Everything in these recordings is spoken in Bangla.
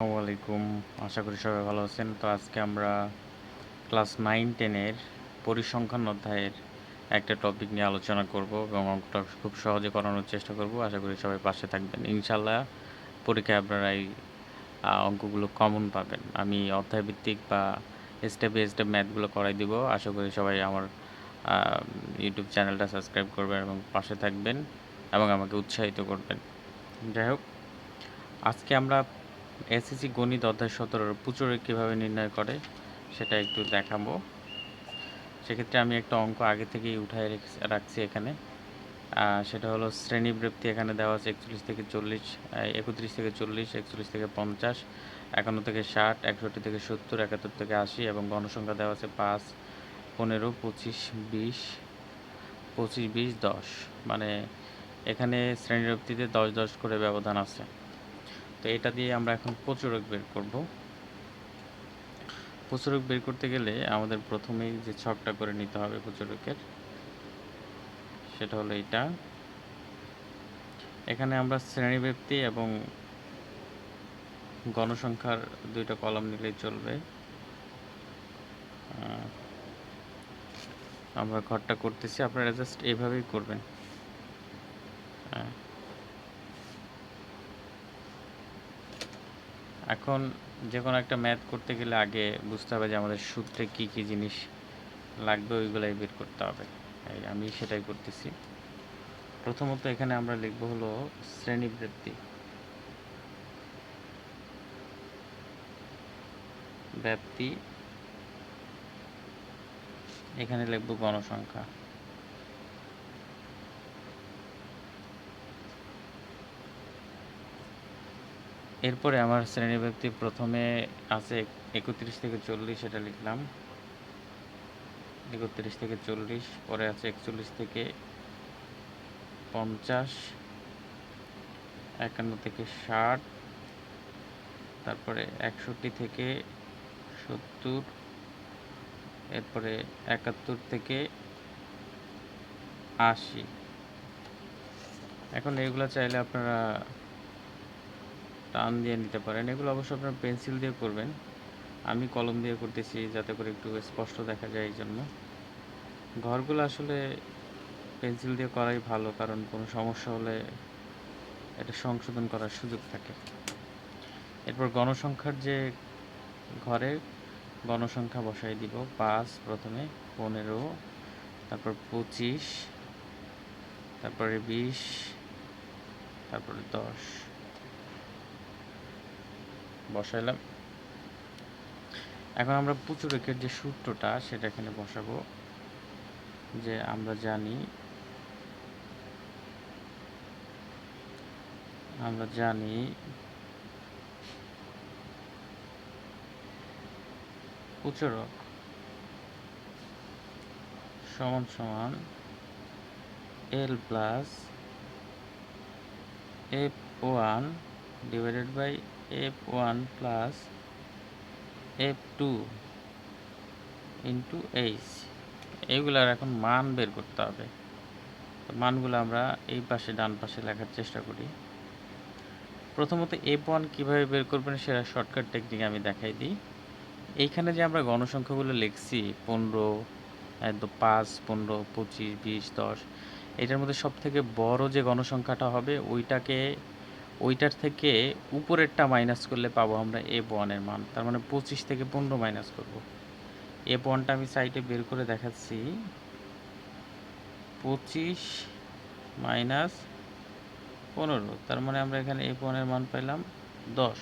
আসসালামু আলাইকুম। আশা করি সবাই ভালো আছেন। তো আজকে আমরা ক্লাস নাইন টেনের পরিসংখ্যান অধ্যায়ের একটা টপিক নিয়ে আলোচনা করব এবং অঙ্কটা খুব সহজে করানোর চেষ্টা করব। আশা করি সবাই পাশে থাকবেন। ইনশাল্লাহ পরীক্ষায় আপনারা এই অঙ্কগুলো কমন পাবেন। আমি অধ্যায়ভিত্তিক বা স্টেপ বাই স্টেপ ম্যাথগুলো করাই দিব। আশা করি সবাই আমার ইউটিউব চ্যানেলটা সাবস্ক্রাইব করবেন এবং পাশে থাকবেন এবং আমাকে উৎসাহিত করবেন। যাই হোক, আজকে আমরা এসএসসি গণিত অধ্যায় সতেরোর পুচুরে কীভাবে নির্ণয় করে, সেটা একটু দেখাবো। সেক্ষেত্রে আমি একটা অঙ্ক আগে থেকেই উঠায় রাখছি এখানে। সেটা হলো শ্রেণীবৃত্তি এখানে দেওয়া আছে একচল্লিশ থেকে চল্লিশ একত্রিশ থেকে চল্লিশ, একচল্লিশ থেকে পঞ্চাশ, একান্ন থেকে ষাট, একষট্টি থেকে সত্তর, একাত্তর থেকে আশি এবং গণসংখ্যা দেওয়া আছে পাঁচ, পনেরো, পঁচিশ, বিশ পঁচিশ, বিশ, দশ। মানে এখানে শ্রেণীবৃত্তিতে দশ দশ করে ব্যবধান আছে। তো এটা দিয়ে আমরা এখন প্রচুরক বের করব। প্রচুরক বের করতে গেলে আমাদের প্রথমেই যে ছকটা করে নিতে হবে প্রচুরকের সেটা হলো এটা এখানে আমরা শ্রেণীব্যক্তি এবং গণসংখ্যার দুইটা কলাম নিলেই চলবে। আমরা ঘরটা করতেছি, আপনারা জাস্ট এইভাবেই করবেন। হ্যাঁ এখন যে কোনো একটা ম্যাথ করতে গেলে আগে বুঝতে হবে যে আমাদের সূত্রে কি কি জিনিস লাগবে, ওইগুলাই বের করতে হবে। এই আমি সেটাই করতেছি। প্রথমত এখানে আমরা লিখব হলো শ্রেণীবৃত্তি। ব্যাপ্তি। এখানে লিখব গণসংখ্যা। এরপরে আমার শ্রেণীব্যক্তি প্রথমে আছে একত্রিশ থেকে চল্লিশ, এটা লিখলাম। একত্রিশ থেকে চল্লিশ, পরে আছে একচল্লিশ থেকে পঞ্চাশ, একান্ন থেকে ষাট, তারপরে একষট্টি থেকে সত্তর, এরপরে একাত্তর থেকে আশি। এখন এগুলো চাইলে আপনারা টান দিয়ে নিতে পারেন। এগুলো অবশ্য আপনার পেন্সিল দিয়ে করবেন। আমি কলম দিয়ে করতেছি যাতে করে একটু স্পষ্ট দেখা যায় এই জন্য ঘরগুলো আসলে পেন্সিল দিয়ে করাই ভালো, কারণ কোনো সমস্যা হলে এটা সংশোধন করার সুযোগ থাকে। এরপর গণসংখ্যার যে ঘরে গণসংখ্যা বসাই দিব, পাঁচ প্রথমে, পনেরো, তারপর পঁচিশ, তারপরে বিশ, তারপরে দশ। বসাইলাম। এখন আমরা পুচুরেকের যে সূত্রটা, সেটা এখানে বসাবো। যে আমরা জানি আমরা জানি পুচুরক সমান সমান L plus F one divided by F one plus F two into H এইগুলার এখন মান বের করতে হবে। মানগুলো আমরা এই পাশে, ডান পাশে লেখার চেষ্টা করি। প্রথমত এফ ওয়ান কীভাবে বের করবেন সেটা শর্টকাট টেকনিক আমি দেখাই দিই। এইখানে যে আমরা গণসংখ্যাগুলো লিখছি, পনেরো একদম পাঁচ, পনেরো, পঁচিশ, বিশ, দশ, এটার মধ্যে সব থেকে বড় যে গণসংখ্যাটা হবে, ওইটাকে ওইটার থেকে উপরেরটা মাইনাস করলে পাবো আমরা এফ ওয়ানের মান। তার মানে পঁচিশ থেকে পনেরো মাইনাস করব। এফ ওয়ানটা আমি সাইডে বের করে দেখাচ্ছি। পঁচিশ মাইনাস পনেরো। তার মানে আমরা এখানে এফ ওয়ানের মান পাইলাম দশ।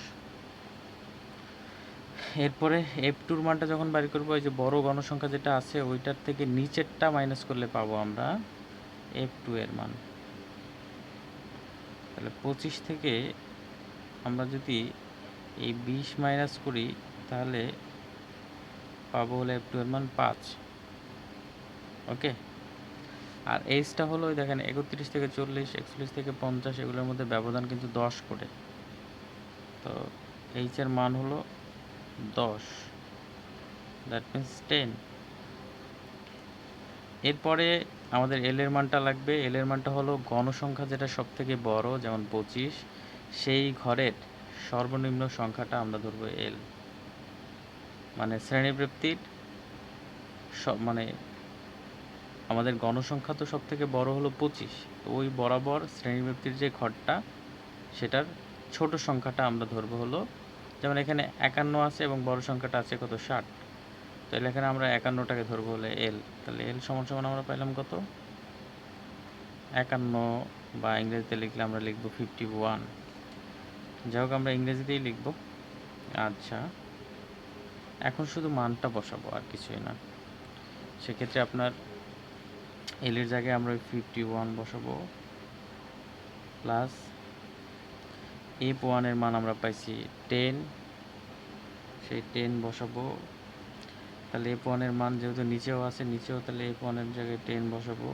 এরপরে এফ টুর মানটা যখন বাড়ি করব ওই যে বড় গণসংখ্যা যেটা আছে, ওইটার থেকে নিচেরটা মাইনাস করলে পাবো আমরা এফ টু এর মান। তাহলে পঁচিশ থেকে আমরা যদি এই বিশ মাইনাস করি, তাহলে পাবো হলো এফ মান পাঁচ। ওকে আর এইচটা হলো ওই দেখেন একত্রিশ থেকে চল্লিশ, একচল্লিশ থেকে পঞ্চাশ, এগুলোর মধ্যে ব্যবধান কিন্তু দশ করে। তো এইচ এর মান হলো দশ। দ্যাট মিন্স টেন এরপরে আমাদের এল এর মানটা লাগবে। এল এর মানটা হলো গণসংখ্যা যেটা সব থেকে বড়, যেমন পঁচিশ, সেই ঘরের সর্বনিম্ন সংখ্যাটা আমরা ধরবো এল মানে শ্রেণীবৃত্তির সব মানে আমাদের গণসংখ্যা তো সব থেকে বড় হলো পঁচিশ। তো ওই বরাবর শ্রেণীবৃত্তির যে ঘরটা, সেটার ছোট সংখ্যাটা আমরা ধরবো হলো, যেমন এখানে একান্ন আছে এবং বড় সংখ্যাটা আছে কত ষাট। তাহলে এখানে আমরা একান্নটাকে ধরবো হলে এল তাহলে এল সমান সমান আমরা পাইলাম কত? একান্ন বা ইংরেজিতে লিখলে আমরা লিখব ফিফটি ওয়ান যাই হোক আমরা ইংরেজিতেই লিখব। আচ্ছা এখন শুধু মানটা বসাবো, আর কিছুই না। সেক্ষেত্রে আপনার এলের জায়গায় আমরা ফিফটি ওয়ান বসাবো। প্লাস এফ ওয়ানের মান আমরা পাইছি টেন সেই টেন বসাবো। তাহলে এফ ওয়ানের মান যেহেতু নিচেও আছে, নিচেও তাহলে এফ ওয়ানের জায়গায় টেন বসাবো।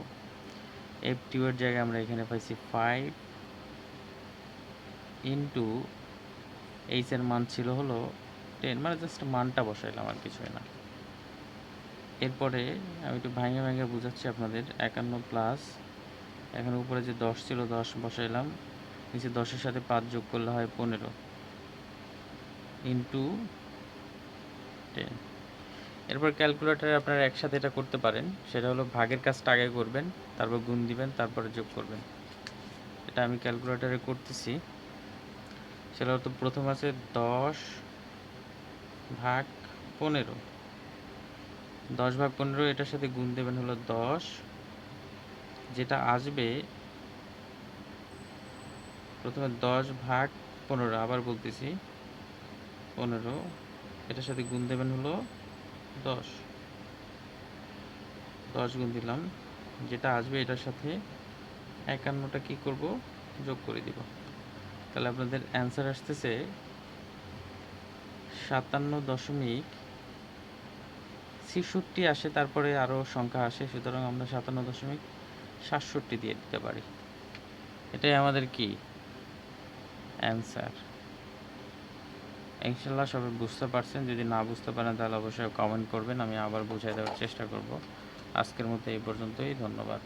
এফ টু এর জায়গায় আমরা এখানে পাইছি ফাইভ ইন্টু এইচ এর মান ছিল হলো টেন মানে জাস্ট মানটা বসাইলাম আর কিছুই না। এরপরে আমি একটু ভাঙে ভাঙে বুঝাচ্ছি আপনাদের, একান্ন প্লাস এখন উপরে যে দশ ছিল দশ বসাইলাম, নিচে দশের সাথে পাঁচ যোগ করলে হয় পনেরো ইন্টু টেন এরপর ক্যালকুলেটারে আপনারা একসাথে এটা করতে পারেন। সেটা হলো ভাগের কাজটা আগে করবেন, তারপর গুণ দিবেন, তারপরে যোগ করবেন। এটা আমি ক্যালকুলেটারে করতেছি। সেটা হতো প্রথম আছে দশ ভাগ পনেরো। দশ ভাগ পনেরো, এটার সাথে গুণ দেবেন হলো দশ। যেটা আসবে প্রথমে দশ ভাগ পনেরো, আবার বলতেছি পনেরো। এটার সাথে গুণ দেবেন হলো দশ। দশ গুণ দিলাম। যেটা আসবে এটার সাথে একান্নটা কি করব? যোগ করে দিব। তাহলে আপনাদের অ্যান্সার আসতেছে সাতান্ন দশমিক ছেষট্টি আসে, তারপরে আরও সংখ্যা আসে, সুতরাং আমরা সাতান্ন দশমিক সাতষট্টি দিয়ে দিতে পারি। এটাই আমাদের কি? অ্যান্সার ইনশাল্লাহ সবাই বুঝতে পারছেন। যদি না বুঝতে পারেন, তাহলে অবশ্যই কমেন্ট করবেন। আমি আবার বুঝিয়ে দেওয়ার চেষ্টা করব। আজকের মতো এই পর্যন্তই। ধন্যবাদ।